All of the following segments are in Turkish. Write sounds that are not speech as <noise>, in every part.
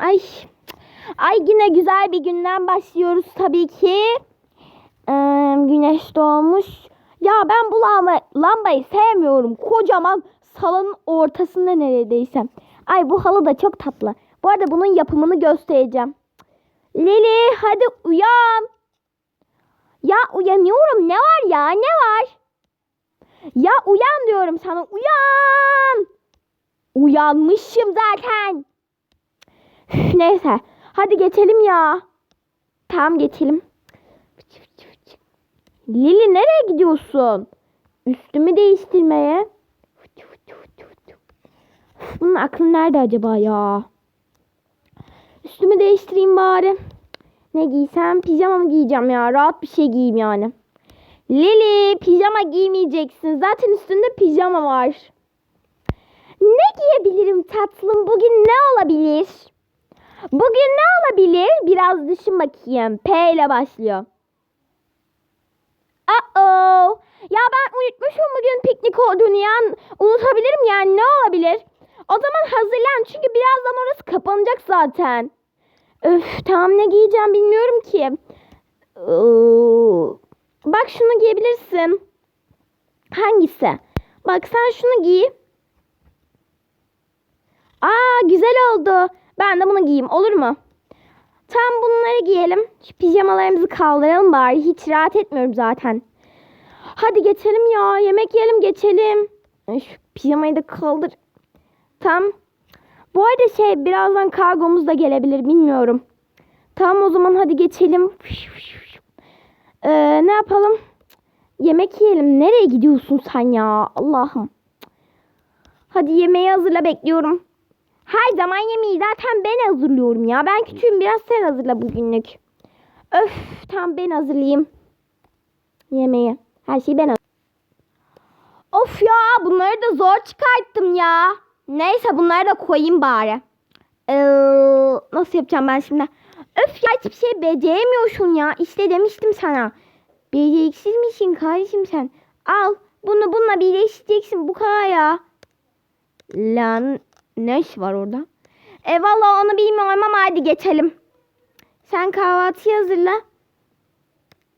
Ay. Ay yine güzel bir günden başlıyoruz tabii ki. Ee, güneş doğmuş. Ya ben bu lamba, lambayı sevmiyorum. Kocaman salonun ortasında neredeyse. Ay bu halı da çok tatlı. Bu arada bunun yapımını göstereceğim. Lili hadi uyan. Ya uyanıyorum. Ne var ya? Ne var? Ya uyan diyorum sana. Uyan. Uyanmışım zaten. Neyse. Hadi geçelim ya. Tamam geçelim. Lili nereye gidiyorsun? Üstümü değiştirmeye. Bunun aklı nerede acaba ya? Üstümü değiştireyim bari. Ne giysem pijama mı giyeceğim ya? Rahat bir şey giyeyim yani. Lili pijama giymeyeceksin. Zaten üstünde pijama var. Ne giyebilirim tatlım? Bugün ne olabilir? Bugün ne olabilir? Biraz düşün bakayım. P ile başlıyor. Uh-oh. Ya ben unutmuşum bugün piknik olduğunu ya. Unutabilirim yani ne olabilir? O zaman hazırlan çünkü birazdan orası kapanacak zaten. Öf tamam ne giyeceğim bilmiyorum ki. Iıı, Bak şunu giyebilirsin. Hangisi? Bak sen şunu giy. Aa güzel oldu. Ben de bunu giyeyim olur mu? Tam bunları giyelim. Şu pijamalarımızı kaldıralım bari. Hiç rahat etmiyorum zaten. Hadi geçelim ya. Yemek yiyelim geçelim. Şu pijamayı da kaldır. Tam. Bu arada şey birazdan kargomuz da gelebilir bilmiyorum. Tamam o zaman hadi geçelim. Ee, ne yapalım? Yemek yiyelim. Nereye gidiyorsun sen ya? Allah'ım. Hadi yemeği hazırla bekliyorum. Her zaman yemeği zaten ben hazırlıyorum ya. Ben küçüğüm biraz sen hazırla bugünlük. Öf tamam ben hazırlayayım. Yemeği. Her şeyi ben hazırlayayım. Of ya bunları da zor çıkarttım ya. Neyse bunları da koyayım bari. Ee, nasıl yapacağım ben şimdi? Öf ya hiçbir şey beceremiyorsun ya. İşte demiştim sana. Beceriksiz misin kardeşim sen? Al bunu bununla birleştireceksin bu kadar ya. Lan ne iş var orada? E valla onu bilmiyorum ama hadi geçelim. Sen kahvaltıyı hazırla.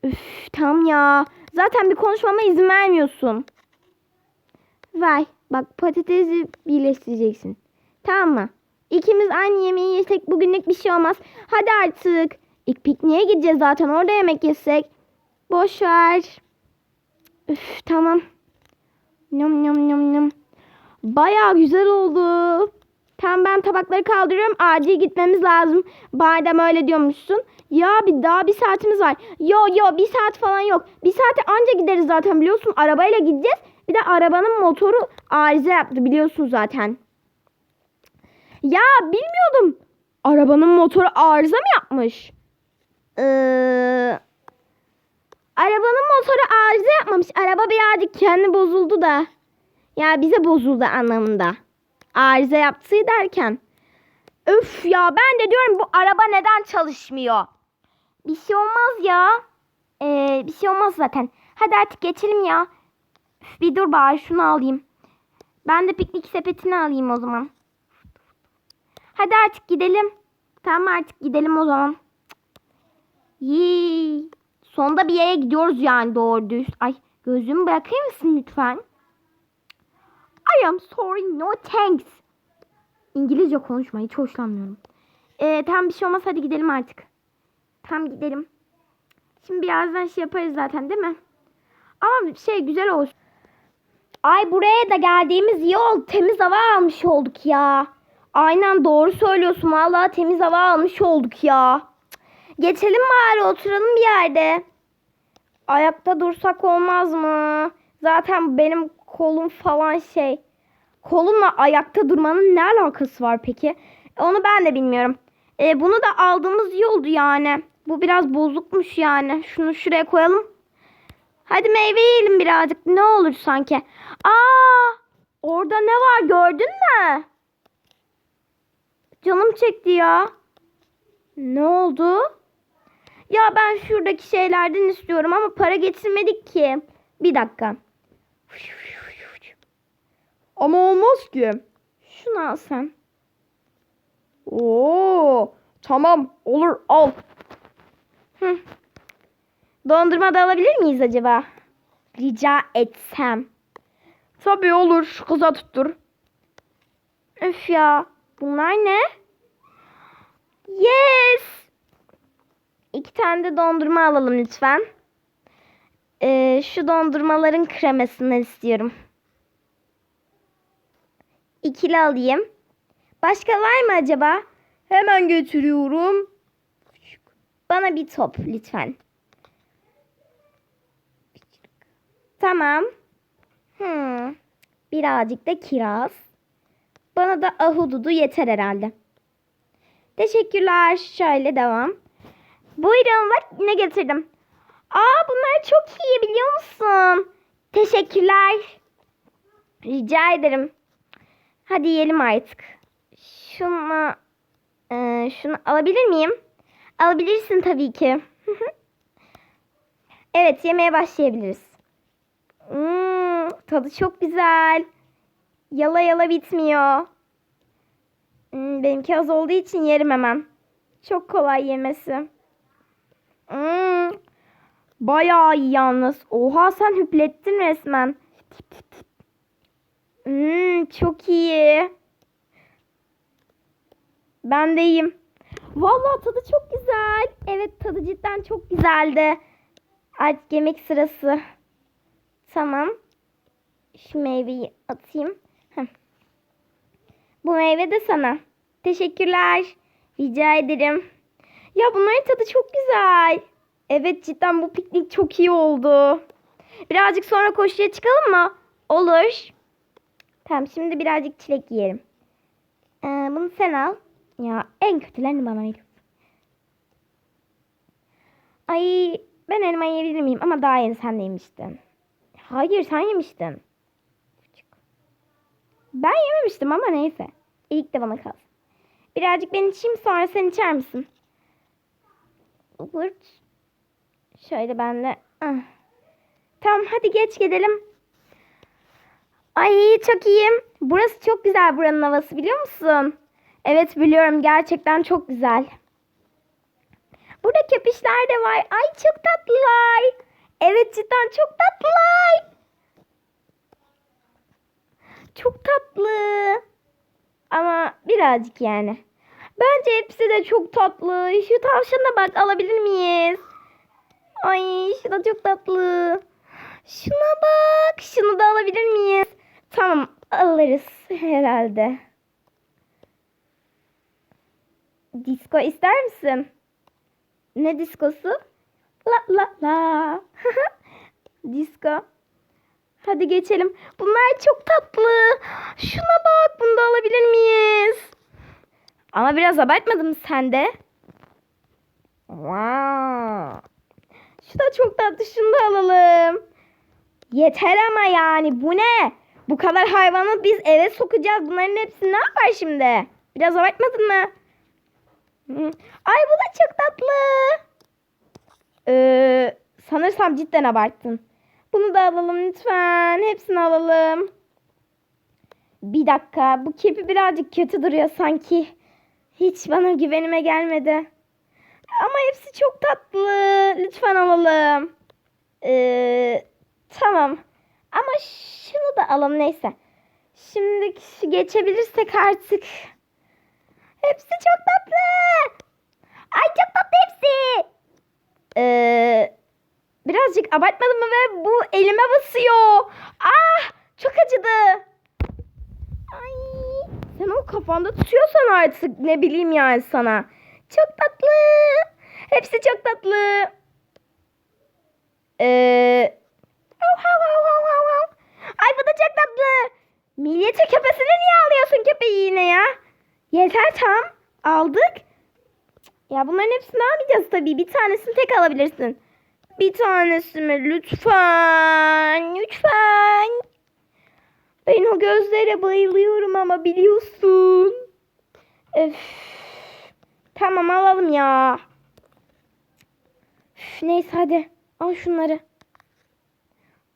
Üf tamam ya. Zaten bir konuşmama izin vermiyorsun. Vay bak patatesi birleştireceksin. Tamam mı? İkimiz aynı yemeği yesek bugünlük bir şey olmaz. Hadi artık. İlk pikniğe gideceğiz zaten orada yemek yesek. Boş ver. Üf tamam. Nyam nyam nyam nyam. Baya güzel oldu. Tamam ben tabakları kaldırıyorum. Acil gitmemiz lazım. Badem öyle diyormuşsun. Ya bir daha bir saatimiz var. Yo yo bir saat falan yok. Bir saate anca gideriz zaten biliyorsun. Arabayla gideceğiz. Bir de arabanın motoru arıza yaptı biliyorsun zaten. Ya bilmiyordum. Arabanın motoru arıza mı yapmış? Ee, arabanın motoru arıza yapmamış. Araba birazcık kendi bozuldu da. Ya bize bozuldu anlamında. Arıza yaptığı derken. Öf ya ben de diyorum bu araba neden çalışmıyor? Bir şey olmaz ya. Ee, bir şey olmaz zaten. Hadi artık geçelim ya. Üf, bir dur bari şunu alayım. Ben de piknik sepetini alayım o zaman. Hadi artık gidelim. Tamam artık gidelim o zaman. Yee. Sonunda bir yere gidiyoruz yani doğru düz. Ay gözümü bırakır mısın lütfen? I am sorry no thanks. İngilizce konuşma hiç hoşlanmıyorum. Ee, tamam bir şey olmaz hadi gidelim artık. Tamam gidelim. Şimdi birazdan şey yaparız zaten değil mi? Ama şey güzel olsun. Ay buraya da geldiğimiz iyi oldu. Temiz hava almış olduk ya. Aynen doğru söylüyorsun. Vallahi temiz hava almış olduk ya. Geçelim bari oturalım bir yerde. Ayakta dursak olmaz mı? Zaten benim kolum falan şey. Kolumla ayakta durmanın ne alakası var peki? Onu ben de bilmiyorum. E, bunu da aldığımız iyi oldu yani. Bu biraz bozukmuş yani. Şunu şuraya koyalım. Hadi meyve yiyelim birazcık. Ne olur sanki. Aa! Orada ne var gördün mü? Canım çekti ya. Ne oldu? Ya ben şuradaki şeylerden istiyorum ama para getirmedik ki. Bir dakika. Ama olmaz ki. Şunu al sen. Oo, tamam olur al. Hı. Dondurma da alabilir miyiz acaba? Rica etsem. Tabii olur. Şu kıza tuttur. Öf ya. Bunlar ne? Yes. İki tane de dondurma alalım lütfen. Ee, şu dondurmaların kremesinden istiyorum. İkili alayım. Başka var mı acaba? Hemen götürüyorum. Bana bir top lütfen. Tamam. Hmm. Birazcık da kiraz. Bana da ahududu yeter herhalde. Teşekkürler. Şöyle devam. Buyurun bak ne getirdim. Aa bunlar çok iyi biliyor musun? Teşekkürler. Rica ederim. Hadi yiyelim artık. Şunu, e, şunu alabilir miyim? Alabilirsin tabii ki. <laughs> evet yemeye başlayabiliriz. Hmm, tadı çok güzel. Yala yala bitmiyor. Hmm, benimki az olduğu için yerim hemen. Çok kolay yemesi. Hmm, bayağı iyi yalnız. Oha sen hüplettin resmen. Hmm, çok iyi. Ben de iyiyim. Vallahi tadı çok güzel. Evet tadı cidden çok güzeldi. Artık yemek sırası. Tamam. Şu meyveyi atayım. Heh. Bu meyve de sana. Teşekkürler. Rica ederim. Ya bunların tadı çok güzel. Evet cidden bu piknik çok iyi oldu. Birazcık sonra koşuya çıkalım mı? Olur. Tamam şimdi birazcık çilek yiyelim. Ee, bunu sen al. Ya en kötülerini bana ver. Ay ben elma yiyebilir miyim? Ama daha yeni sen yemiştin. Hayır sen yemiştin. Ben yememiştim ama neyse. İlk de bana kalsın. Birazcık ben içeyim sonra sen içer misin? Vırt. Şöyle ben de. Ah. Tamam hadi geç gidelim. Ay çok iyiyim. Burası çok güzel buranın havası biliyor musun? Evet biliyorum gerçekten çok güzel. Burada köpüşler de var. Ay çok tatlılar. Evet cidden çok tatlılar. Çok tatlı. Ama birazcık yani. Bence hepsi de çok tatlı. Şu tavşana bak alabilir miyiz? Ay şu da çok tatlı. Şuna bak. Şunu da alabilir miyiz? Tamam alırız herhalde. Disko ister misin? Ne diskosu? La la la. <laughs> Disko. Hadi geçelim. Bunlar çok tatlı. Şuna bak. Bunu da alabilir miyiz? Ama biraz abartmadın mı sen de? Wow. Şu da çok tatlı. Şunu da alalım. Yeter ama yani. Bu ne? Bu kadar hayvanı biz eve sokacağız. Bunların hepsini ne yapar şimdi? Biraz abartmadın mı? Ay bu da çok tatlı. Ee, sanırsam cidden abarttın. Bunu da alalım lütfen. Hepsini alalım. Bir dakika. Bu kepi birazcık kötü duruyor sanki. Hiç bana güvenime gelmedi. Ama hepsi çok tatlı. Lütfen alalım. Ee, tamam. Ama şunu da alalım neyse. Şimdi geçebilirsek artık. Hepsi çok tatlı. Ay çok tatlı hepsi. Ee, birazcık abartmadım mı ve bu elime basıyor. Ah çok acıdı. Ay sen o kafanda tutuyorsan artık ne bileyim yani sana. Çok tatlı. Hepsi çok tatlı. Ee, hav hav hav hav hav hav. Ay bu da çok tatlı. Millete köpesini niye alıyorsun köpeği yine ya? Yeter tamam. Aldık. Ya bunların hepsini almayacağız tabii. Bir tanesini tek alabilirsin. Bir tanesi mi? Lütfen. Lütfen. Ben o gözlere bayılıyorum ama biliyorsun. Öf. Tamam alalım ya. Üf, neyse hadi. Al şunları.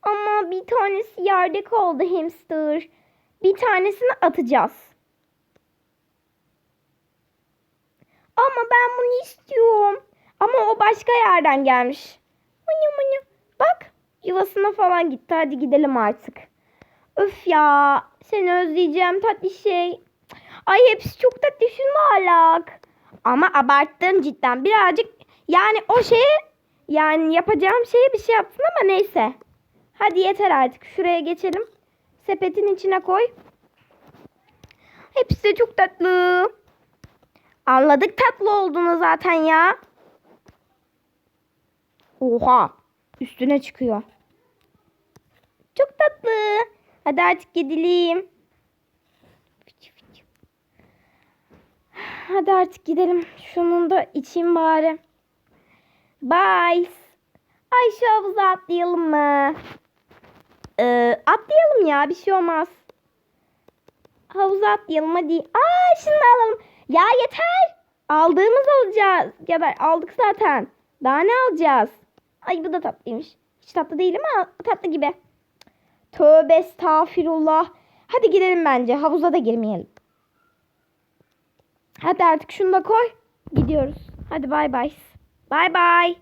Ama bir tanesi yerde kaldı hamster. Bir tanesini atacağız. ben bunu istiyorum. Ama o başka yerden gelmiş. Mınyo mınyo. Bak yuvasına falan gitti. Hadi gidelim artık. Öf ya. Seni özleyeceğim tatlı şey. Ay hepsi çok tatlı şunla alak. Ama abarttın cidden. Birazcık yani o şeye yani yapacağım şeye bir şey yaptın ama neyse. Hadi yeter artık. Şuraya geçelim. Sepetin içine koy. Hepsi de çok tatlı. Anladık tatlı olduğunu zaten ya. Oha. Üstüne çıkıyor. Çok tatlı. Hadi artık gidelim. Hadi artık gidelim. Şunun da içeyim bari. Bye. Ay şu havuza atlayalım mı? Ee, atlayalım ya bir şey olmaz. Havuza atlayalım hadi. Aa şunu alalım. Ya yeter. Aldığımız alacağız. Ya da aldık zaten. Daha ne alacağız? Ay bu da tatlıymış. Hiç tatlı değil ama tatlı gibi. Tövbe estağfirullah. Hadi gidelim bence. Havuza da girmeyelim. Hadi artık şunu da koy. Gidiyoruz. Hadi bay bay. Bay bay.